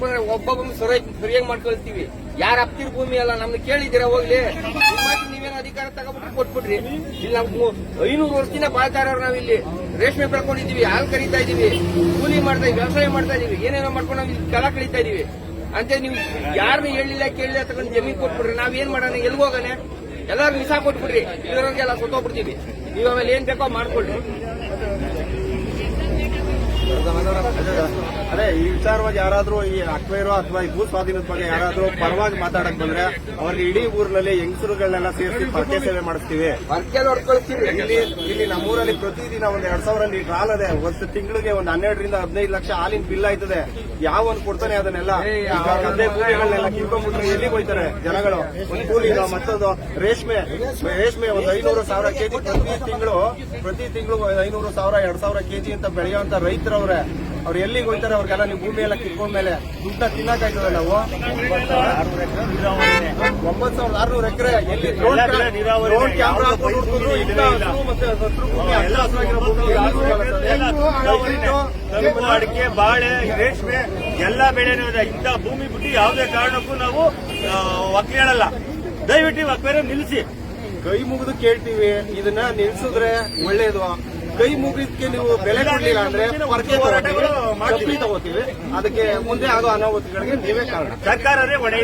ಬಂದ್ರೆ ಒಬ್ಬೊಬ್ಬ ಸರಿಯಾಗಿ ಸರಿಯಾಗಿ ಮಾಡ್ಕೊಳ್ತೀವಿ. ಯಾರ ಅಪ್ತಿರ್ ಭೂಮಿ ಅಲ್ಲ ನಮ್ದು ಕೇಳಿದಿರ ಹೋಗ್ಲಿ? ನೀವೇನು ಅಧಿಕಾರ ತಗೊಂಡ್ಬಿಟ್ಟು ಕೊಟ್ಬಿಟ್ರಿ ಇಲ್ಲಿ ನಾವು ಐನೂರು ವರ್ಷದಿಂದ ಬಾಳ್ತಾ ಇರೋರು ನಾವಿಲ್ಲಿ. ರೇಷ್ಮೆ ಬೆಳ್ಕೊಂಡಿದೀವಿ ಹಾಲು ಕರಿತಾ ಇದೀವಿ ಕೂಲಿ ಮಾಡ್ತಾ ಇದೀವಿ ವ್ಯವಸಾಯ ಮಾಡ್ತಾ ಇದೀವಿ ಏನೇನೋ ಮಾಡ್ಕೊಂಡು ನಾವು ಇಲ್ಲಿ ಕೆಲ ಕಳೀತಾ ಇದೀವಿ ಅಂತ ನೀವು ಯಾರನ್ನ ಹೇಳಿಲ್ಲ, ಕೇಳಿಲ್ಲ ತಗೊಂಡು ಜಮೀನು ಕೊಟ್ಬಿಡ್ರಿ, ನಾವ್ ಏನ್ ಮಾಡೋಣ ಎಲ್ಲಿ ಹೋಗೋಣ? ಎಲ್ಲಾರು ನಿಸಾ ಕೊಟ್ಬಿಡ್ರಿ ಇರೋರಿಗೆಲ್ಲ ಸೊತ್ತೋಗ್ಬಿಡ್ತೀವಿ. ನೀವು ಆಮೇಲೆ ಏನ್ ಬೇಕೋ ಮಾಡ್ಕೊಳ್ರಿ. ಅದೇ ಈ ವಿಚಾರವಾಗಿ ಯಾರಾದ್ರೂ ಈ ಅಕ್ವೈರೋ ಅಥವಾ ಈ ಭೂ ಸ್ವಾಧೀನದ ಬಗ್ಗೆ ಯಾರಾದ್ರೂ ಪರವಾಗಿ ಮಾತಾಡಕ್ ಬಂದ್ರೆ ಅವ್ರಿಗೆ ಇಡೀ ಊರಿನಲ್ಲಿ ಹೆಂಗಸರುಗಳನ್ನೆಲ್ಲ ಸೇರಿಸಿ ಪರ್ಕೆ ಸೇವೆ ಮಾಡಿಸ್ತೀವಿ. ಇಲ್ಲಿ ಇಲ್ಲಿ ನಮ್ಮೂರಲ್ಲಿ ಪ್ರತಿದಿನ ಒಂದ್ ಎರಡ್ ಸಾವಿರ ಲೀಟರ್ ಹಾಲದೆ ಒಂದು ತಿಂಗಳಿಗೆ ಒಂದ್ ಹನ್ನೆರಡರಿಂದ ಹದಿನೈದು ಲಕ್ಷ ಹಾಲಿನ ಬಿಲ್ ಆಯ್ತದೆ. ಯಾವ ಒಂದ್ ಕೊಡ್ತಾನೆ ಅದನ್ನೆಲ್ಲ? ಈಗ ಎಲ್ಲಿ ಕೂಲಿಗಳನ್ನೆಲ್ಲ ಕಿತ್ಕೊಂಡ್ಬಿಟ್ರೆ ಎಲ್ಲಿಗೆ ಹೋಯ್ತಾರೆ ಜನಗಳು? ಒಂದು ಕೂಲಿ ಮತ್ತೊಂದು ರೇಷ್ಮೆ. ರೇಷ್ಮೆ ಒಂದು ಐನೂರು ಸಾವಿರ ಕೆಜಿ ಪ್ರತಿ ತಿಂಗಳು ಪ್ರತಿ ತಿಂಗಳು ಐನೂರು ಸಾವಿರ ಎರಡ್ ಸಾವಿರ ಕೆಜಿ ಅಂತ ಬೆಳೆಯುವಂತ ರೈತರವ್ರೆ. ಅವ್ರು ಎಲ್ಲಿಗೆ ಹೋಗ್ತಾರೆ ಅವ್ರಿಗೆಲ್ಲ ನೀವು ಭೂಮಿ ಎಲ್ಲ ಕಿತ್ಕೊಂಡ್ಮೇಲೆ ದುಡ್ಡ ತಿನ್ನಕಾಯ್ತದೆ ನಾವು? ಒಂಬತ್ತು ಸಾವಿರದ ಆರ್ನೂರು ಎಕರೆ ಎಲ್ಲಿ ಡ್ರೋನ್ ಕ್ಯಾಮ್ರಾ ಹಾಕೊಂಡು ಹುಡುಕಿದ್ರು ಇಂಥ ಹಸಿರು ಮತ್ತೆ ಹಸಿರು ಭೂಮಿ ಹಚ್ಚ ಹಸಿರಾಗಿರೋ ಭೂಮಿ ಯಾರಿಗೂ ಸಿಗಲ್ಲ ಕಬ್ಬು ಅಡಿಕೆ ಬಾಳೆ ರೇಷ್ಮೆ ಎಲ್ಲಾ ಬೆಳೆನೂ ಇದೆ. ಇಂಥ ಭೂಮಿ ಬಿಟ್ಟು ಯಾವುದೇ ಕಾರಣಕ್ಕೂ ನಾವು ಒಕ್ಕೇಳಲ್ಲ ದಯವಿಟ್ಟು ಒಕ್ಕಲೇರ ನಿಲ್ಲಿಸಿ. ಕೈ ಮುಗಿದು ಕೇಳ್ತೀವಿ. ಇದನ್ನ ನಿಲ್ಸಿದ್ರೆ ಒಳ್ಳೇದು. ಕೈ ಮುಗಿದಕ್ಕೆ ನೀವು ಬೆಲೆ ಕೊಡಲಿಲ್ಲ ಅಂದ್ರೆ ಪರ್ಕೆ ತಗೋತೀವಿ. ಚಪ್ಪಲಿ ತಗೋತೀವಿ. ಅದಕ್ಕೆ ಮುಂದೆ ಆಗೋ ಅನಾಹುತಗಳಿಗೆ ನೀವೇ ಕಾರಣ. ಸರ್ಕಾರನೇ ಹೊಣೆ